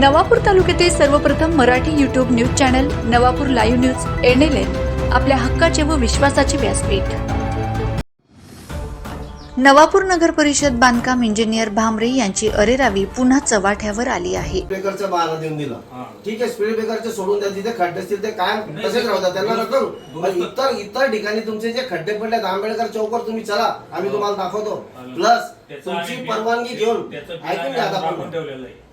नवापूर तालुक्यातील सर्वप्रथम Marathi YouTube news channel Navapur live news NLN आपल्या हक्काचे व विश्वासाचे व्यासपीठ नवापूर नगर परिषद बांधकाम इंजिनियर भामरे यांची अरेरावी पुन्हा चव्हाट्यावर आली आहे ब्रेकरचं बहाणा देऊन दिला हा. ठीक आहे स्पीड ब्रेकरचे सोडून द्या जिथे खड्डे असतील ते नाही, तसेच राहतात त्यांना पण इतर इतर ठिकाणी तुमचे जे खड्डे पडलेत आंबेडकर चौकवर तुम्ही चला आम्ही हो. तुम्हाला दाखवतो. प्लस तुमची परवानगी घेऊन ऐकून घ्या आता राखून पूर्ण. ठेवलेलं आहे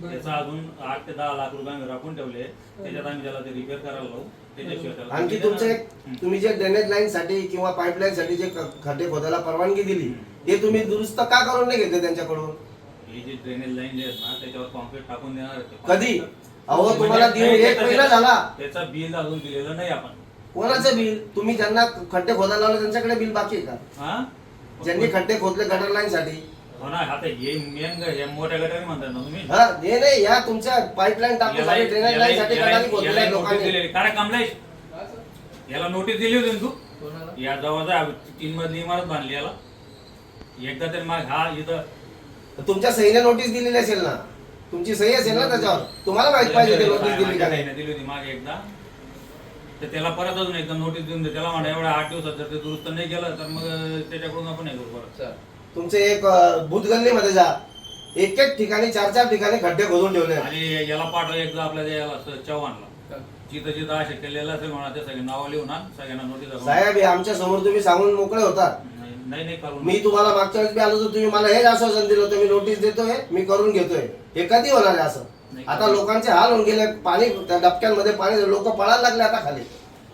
त्याचं अजून आठ ते दहा लाख रुपये आम्ही राखून ठेवले. त्याच्यात आम्ही त्याला ते रिपेअर करायला लावू. त्याच्याशिवाय त्याला आणखी तुमचे. तुम्ही जे ड्रेनेज लाईन साठी किंवा पाईपलाईन साठी जे ख- खड्डे खोदायला परवानगी दिली ते तुम्ही दुरुस्त का करून नाही घेतले त्यांच्याकडून? ही जी ड्रेनेज लाईन जे आहेत ना त्याच्यावर कॉन्क्रीट टाकून देणार ते. कधी? अहो म्हणजे तुम्हाला देऊन एक त्याचं- महिना झाला. त्याचं बिल अजून दिलेलं नाही आपण. कोणाचं बिल? तुम्ही ज्यांना खड्डे खोदायला लावले त्यांच्याकडे बिल बाकी आहे का? हा? ज्यांनी खड्डे खोदले गटर लाईन साठी. हो ना आता हे मेन हे मोठ्या गटारी म्हणतात ना तुम्ही. हा हे नाही या तुमच्या पाईपलाईन टाकून याला- ड्रेनेज लाईन साठी याला- गटारी खोदलेल्या याला नोटीस लोकांनी. दिलेली. काय रे कमलेश याला नोटीस दिली होती ना तू? या जवळचा तीन मधली इमारत बांधली याला. एकदा तरी मग हा इथं. तुमच्या सहीने नोटीस दिलेली असेल ना? तुमची सही असेल ना त्याच्यावर? तुम्हाला माहीत पाहिजे ते नोटीस दिली का नाही. दिली होती मागे एकदा. तर त्याला परत अजून एकदा नोटीस देऊन दे. त्याला म्हणा एवढ्या आठ दिवसात जर ते दुरुस्त नाही केलं तर मग त्याच्याकडून आपण हे करू परत. तुमचे एक अं, भूतगल्लीमध्ये जा. एक एक ठिकाणी चार चार ठिकाणी खड्डे खोदून ठेवले. आणि याला पाठव एकदा आपल्या त्या याला स- चव्हाणला जिथं जिथं असे केलेलं असेल म्हणा ते सगळे नावं लिहून आण सगळ्यांना नोटीस साहेब हे आमच्यासमोर तुम्ही सांगून मोकळे होतात नाही नाही करून. मी तुम्हाला मागच्या वेळेस बी आलो तर तुम्ही मला हेच आश्वासन दिलं होतं मी नोटीस देतोय मी करून घेतोय. हे कधी होणार आहे असं? नाही. आता लोकांचे हाल होऊन गेले पाणी त्या डबक्यांमध्ये पाणी लोक पळायला लागले आता खाली.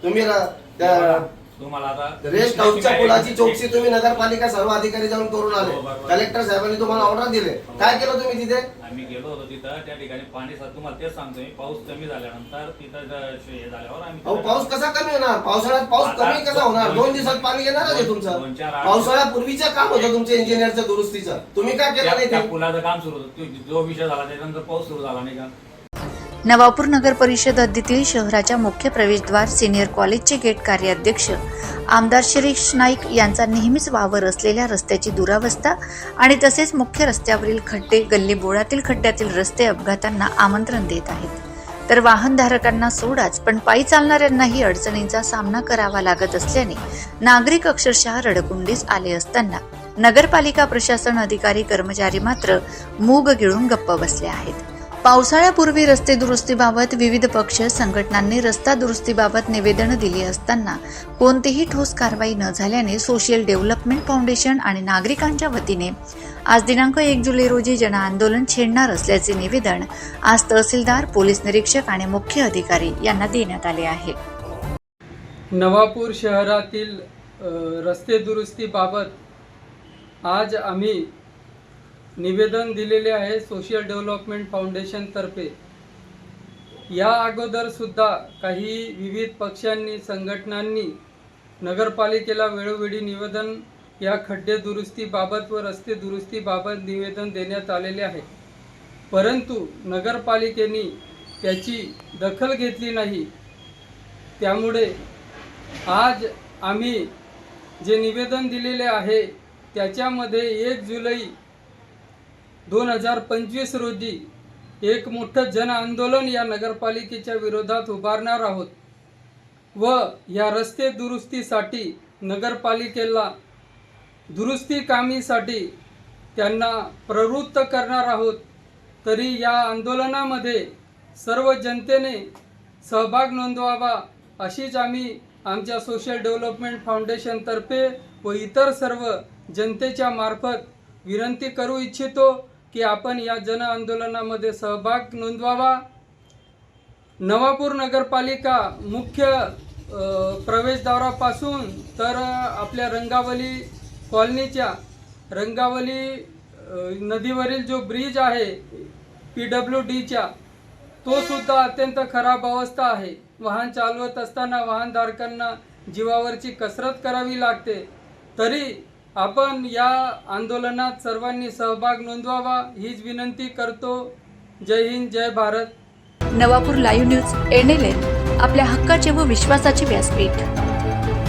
तुम्ही र- त्या तुम्हाला आता रेस्ट हाऊसच्या पुलाची चौकशी तुम्ही नगरपालिका सर्व अधिकारी जाऊन करून आले. हो, बरोबर. कलेक्टर साहेबांनी तुम्हाला ऑर्डर दिले. काय केलं तुम्ही तिथे? आम्ही गेलो होतो तिथं. त्या ठिकाणी पाणी सा- तुम्हाला तेच सांगतोय पाऊस कमी झाल्यानंतर तिथं ज- हे झाल्यावर आम्ही अहो तिथं- पाऊस कसा कमी होणार? पावसाळ्यात पाऊस आता कमी कसा होणार? दोन- दोन दिवसात पाणी येणारच आहे दोन- तुमचं? चार आठ- पावसाळ्यापूर्वीचं काम होतं तुमच्या इंजिनियरचं दुरुस्तीचं. तुम्ही काय केलं त्या नाही त्या ते? पुलाचं काम सुरू होतं. तो- जो विषय झाला त्याच्यानंतर पाऊस सुरू झाला नाही का? नवापूर नगर परिषद हद्दीतील शहराच्या मुख्य प्रवेशद्वार सिनियर कॉलेजचे गेट कार्याध्यक्ष आमदार शिरीष नाईक यांचा नेहमीच वावर असलेल्या रस्त्याची दुरावस्था आणि तसेच मुख्य रस्त्यावरील खड्डे गल्लीबोळातील खड्ड्यातील रस्ते अपघातांना आमंत्रण देत आहेत. तर वाहनधारकांना सोडाच पण पायी चालणाऱ्यांनाही अडचणींचा सामना करावा लागत असल्याने नागरिक अक्षरशः रडकुंडीस आले असताना नगरपालिका प्रशासन अधिकारी कर्मचारी मात्र मूग गिळून गप्प बसले आहेत. पावसाळ्यापूर्वी रस्ते दुरुस्तीबाबत विविध पक्ष संघटनांनी रस्ता दुरुस्तीबाबत निवेदन दिली असताना कोणतीही ठोस कारवाई न झाल्याने सोशल डेव्हलपमेंट फाउंडेशन आणि नागरिकांच्या वतीने आज दिनांक एक जुलै रोजी जनआंदोलन छेडणार असल्याचे निवेदन आज तहसीलदार पोलीस निरीक्षक आणि मुख्य अधिकारी यांना देण्यात आले आहे. नवापूर शहरातील रस्ते दुरुस्तीबाबत आज आम्ही निवेदन दिलेले आहे सोशल डेव्हलपमेंट फाउंडेशनतर्फे या अगोदरसुद्धा काही विविध पक्षांनी संघटनांनी नगरपालिकेला वेळोवेळी निवेदन या खड्डे दुरुस्तीबाबत व रस्ते दुरुस्तीबाबत निवेदन देण्यात आलेले आहे. परंतु नगरपालिकेने त्याची दखल घेतली नाही. त्यामुळे आज आम्ही जे निवेदन दिलेले आहे त्याच्यामध्ये एक जुलै दोन हजार पंचवीस रोजी एक मोठं जन आंदोलन या नगरपालिकेच्या विरोधात उभारणार आहोत व या रस्ते दुरुस्तीसाठी नगरपालिकेला दुरुस्ती कामीसाठी त्यांना प्रवृत्त करणार आहोत. तरी या आंदोलनामध्ये सर्व जनतेने सहभाग नोंदवावा अशीच आम्ही आमच्या सोशल डेव्हलपमेंट फाउंडेशनतर्फे व इतर सर्व जनतेच्या मार्फत विनंती करू इच्छितो. की आपण या जन आंदोलनामध्ये सहभाग नोंदवावा. नवापूर नगरपालिका मुख्य प्रवेशद्वारापासून तर आपल्या रंगावली कॉलनीच्या रंगावली नदीवरील जो ब्रिज आहे पी डब्ल्यू डीच्या तो सुद्धा अत्यंत खराब अवस्था आहे. वाहन चालवत असताना वाहनधारकांना जीवावरची कसरत करावी लागते. तरी आपण या आंदोलनात सर्वांनी सहभाग नोंदवावा हीच विनंती करतो. जय हिंद जय Bharat. Navapur live news NLN आपल्या हक्काचे व विश्वासाचे व्यासपीठ.